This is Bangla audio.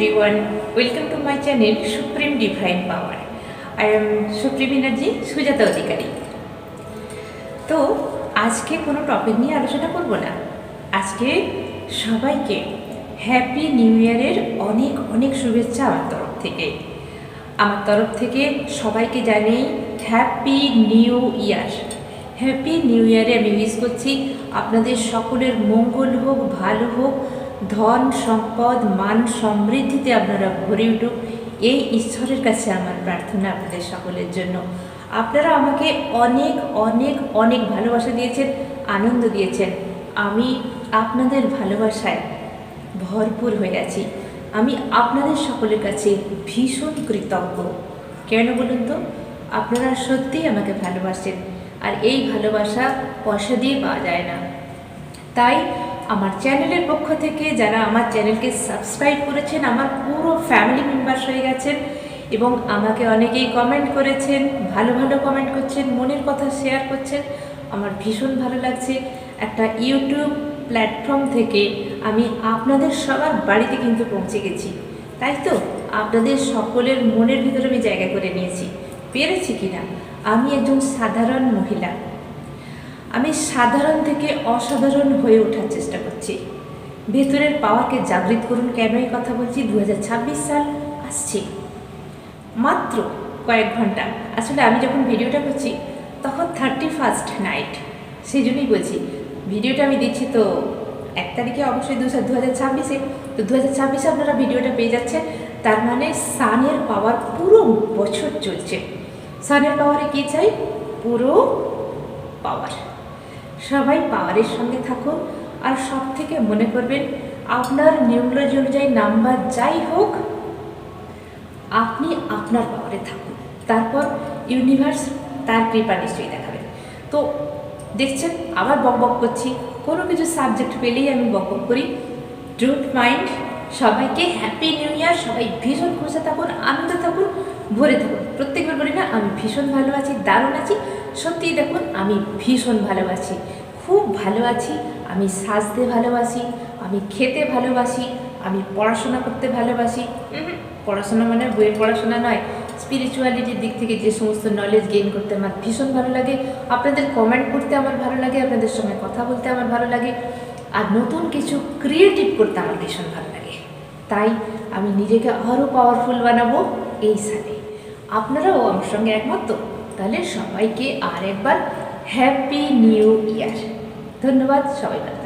everyone, welcome to my channel Supreme Divine Power. I am Supreme Energy Sujata Adhikari তো আজকে কোনো টপিক নিয়ে আলোচনা করব না। আজকে সবাইকে হ্যাপি নিউ ইয়ারের অনেক অনেক শুভেচ্ছা আমার তরফ থেকে। আমার তরফ থেকে সবাইকে জানাই happy new year happy new ইয়ারে আমি উইশ করছি আপনাদের সকলের মঙ্গল হোক ভালো হোক ধন সম্পদ, মান সমৃদ্ধিতে আপনারা ভরে উঠুক। এই ঈশ্বরের কাছে আমার প্রার্থনা আপনাদের সকলের জন্য। আপনারা আমাকে অনেক অনেক অনেক ভালোবাসা দিয়েছেন, আনন্দ দিয়েছেন। আমি আপনাদের ভালোবাসায় ভরপুর হয়ে আছি। আমি আপনাদের সকলের কাছে ভীষণ কৃতজ্ঞ। কেন বলুন তো? আপনারা সত্যিই আমাকে ভালোবাসেন। আর এই ভালোবাসা পয়সা দিয়ে পাওয়া যায় না। তাই আমার চ্যানেলের পক্ষ থেকে যারা আমার চ্যানেলকে সাবস্ক্রাইব করেছেন, আমার পুরো ফ্যামিলি মেম্বার্স হয়ে গেছেন এবং আমাকে অনেকেই কমেন্ট করেছেন, ভালো ভালো কমেন্ট করছেন, মনের কথা শেয়ার করছেন, আমার ভীষণ ভালো লাগছে। একটা ইউটিউব প্ল্যাটফর্ম থেকে আমি আপনাদের সবার বাড়িতে কিন্তু পৌঁছে গেছি। তাই তো? আপনাদের সকলের মনের ভিতরে আমি জায়গা করে নিয়েছি। পেরেছি কিনা? আমি একজন সাধারণ মহিলা। আমি সাধারণ থেকে অসাধারণ হয়ে ওঠার চেষ্টা করছি। ভেতরের পাওয়ারকে জাগৃত করুন এই কথা বলছি? দু হাজার ছাব্বিশ সাল আসছে। মাত্র কয়েক ঘণ্টা। আসলে আমি যখন ভিডিওটা করছি, তখন থার্টি ফার্স্ট নাইট সেই জন্যই বলছি, ভিডিওটা আমি দিচ্ছি তো এক তারিখে অবশ্যই দু দু হাজার ছাব্বিশে। তো দু হাজার ছাব্বিশে আপনারা ভিডিওটা পেয়ে যাচ্ছেন। তার মানে সানের পাওয়ার পুরো বছর চলছে। সানের পাওয়ারে কী চাই? পুরো পাওয়ার। সবাই পাওয়ারের সঙ্গে থাকুন আর সব থেকে মনে করবেন, আপনার নিউমোলজি অনুযায়ী নাম্বার যাই হোক, আপনি আপনার পাওয়ারে থাকুন। তারপর ইউনিভার্স তার কৃপা নিশ্চয়ই দেখাবেন তো দেখছেন, আবার বক বক করছি। কোনো কিছু সাবজেক্ট পেলেই আমি বক বক করি। ডোন্ট মাইন্ড সবাইকে হ্যাপি নিউ ইয়ার সবাই ভীষণ খুশি থাকুন, আনন্দে থাকুন, ভরে থাকুন। প্রত্যেকবার বলি না, আমি ভীষণ ভালো আছি, দারুণ আছি। সত্যিই দেখুন, আমি ভীষণ ভালো আছি। খুব ভালো আছি, আমি সাজতে ভালোবাসি, আমি খেতে ভালোবাসি, আমি পড়াশোনা করতে ভালোবাসি। পড়াশোনা মানে বইয়ের পড়াশোনা নয় স্পিরিচুয়ালিটির দিক থেকে যে সমস্ত নলেজ গেইন করতে আমার ভীষণ ভালো লাগে। আপনাদের কমেন্ট করতে আমার ভালো লাগে, আপনাদের সঙ্গে কথা বলতে আমার ভালো লাগে। আর নতুন কিছু ক্রিয়েটিভ করতে আমার ভীষণ ভালো লাগে। তাই আমি নিজেকে আরও পাওয়ারফুল বানাবো এই সালে আপনারাও আমার সঙ্গে একমত তো? তাহলে সবাইকে আর একবার হ্যাপি নিউ ইয়ার ধন্যবাদ সবাই।